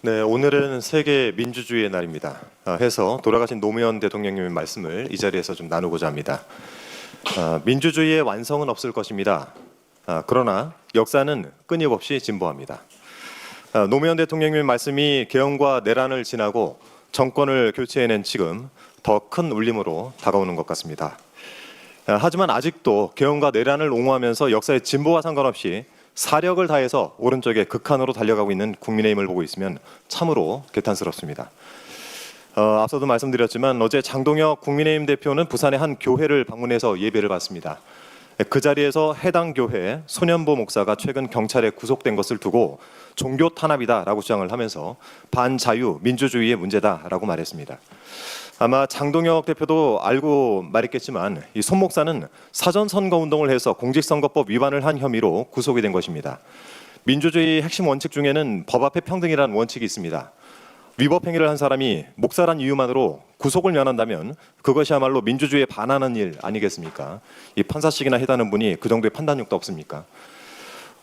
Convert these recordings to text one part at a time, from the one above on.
네, 오늘은 세계 민주주의의 날입니다. 아, 해서 돌아가신 노무현 대통령님의 말씀을 이 자리에서 좀 나누고자 합니다. 아, 민주주의의 완성은 없을 것입니다. 아, 그러나 역사는 끊임없이 진보합니다. 아, 노무현 대통령님의 말씀이 개헌과 내란을 지나고 정권을 교체해낸 지금 더 큰 울림으로 다가오는 것 같습니다. 아, 하지만 아직도 개헌과 내란을 옹호하면서 역사의 진보와 상관없이 사력을 다해서 오른쪽에 극한으로 달려가고 있는 국민의힘을 보고 있으면 참으로 개탄스럽습니다. 어, 앞서도 말씀드렸지만 어제 장동혁 국민의힘 대표는 부산의 한 교회를 방문해서 예배를 받습니다. 그 자리에서 해당 교회 소년보 목사가 최근 경찰에 구속된 것을 두고 종교 탄압이다라고 주장을 하면서 반자유 민주주의의 문제다라고 말했습니다. 아마 장동혁 대표도 알고 말했겠지만 이 손 목사는 사전 선거 운동을 해서 공직선거법 위반을 한 혐의로 구속이 된 것입니다. 민주주의 핵심 원칙 중에는 법 앞에 평등이라는 원칙이 있습니다. 위법 행위를 한 사람이 목사란 이유만으로 구속을 면한다면 그것이야말로 민주주의에 반하는 일 아니겠습니까? 이 판사식이나 해다는 분이 그 정도의 판단력도 없습니까?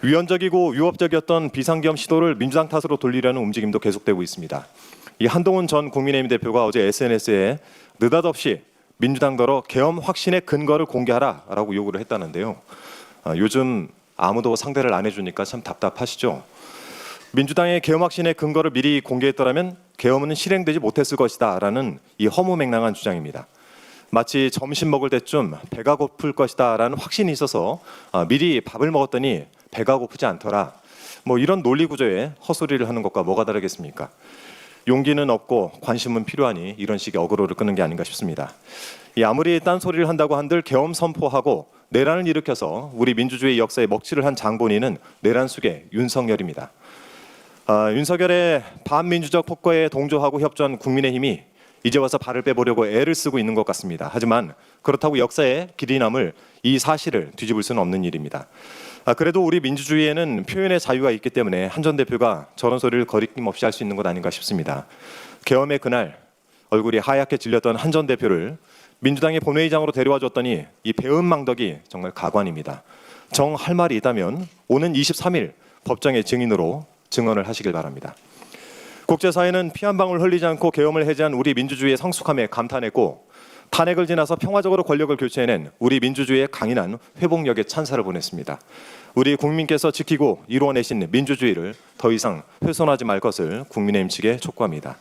위헌적이고 위법적이었던 비상계엄 시도를 민주당 탓으로 돌리려는 움직임도 계속되고 있습니다. 이 한동훈 전 국민의힘 대표가 어제 SNS에 느닷없이 민주당더러 계엄 확신의 근거를 공개하라라고 요구를 했다는데요. 아, 요즘 아무도 상대를 안 해주니까 참 답답하시죠. 민주당의 계엄 확신의 근거를 미리 공개했더라면 계엄은 실행되지 못했을 것이다라는 이 허무맹랑한 주장입니다. 마치 점심 먹을 때쯤 배가 고플 것이다라는 확신이 있어서 아, 미리 밥을 먹었더니 배가 고프지 않더라. 뭐 이런 논리 구조에 헛소리를 하는 것과 뭐가 다르겠습니까? 용기는 없고 관심은 필요하니 이런 식의 어그로를 끄는 게 아닌가 싶습니다. 이 아무리 딴 소리를 한다고 한들 계엄 선포하고 내란을 일으켜서 우리 민주주의 역사에 먹칠을 한 장본인은 내란 숙의 윤석열입니다. 아, 윤석열의 반민주적 폭거에 동조하고 협조한 국민의힘이 이제 와서 발을 빼보려고 애를 쓰고 있는 것 같습니다. 하지만 그렇다고 역사에 길이 남을 이 사실을 뒤집을 수는 없는 일입니다. 아, 그래도 우리 민주주의에는 표현의 자유가 있기 때문에 한 전 대표가 저런 소리를 거리낌 없이 할 수 있는 것 아닌가 싶습니다. 계엄의 그날 얼굴이 하얗게 질렸던 한 전 대표를 민주당의 본회의장으로 데려와 줬더니 이 배은망덕이 정말 가관입니다. 정 할 말이 있다면 오는 23일 법정의 증인으로 증언을 하시길 바랍니다. 국제사회는 피 한 방울 흘리지 않고 계엄을 해제한 우리 민주주의의 성숙함에 감탄했고 탄핵을 지나서 평화적으로 권력을 교체해낸 우리 민주주의의 강인한 회복력에 찬사를 보냈습니다. 우리 국민께서 지키고 이루어내신 민주주의를 더 이상 훼손하지 말 것을 국민의힘 측에 촉구합니다.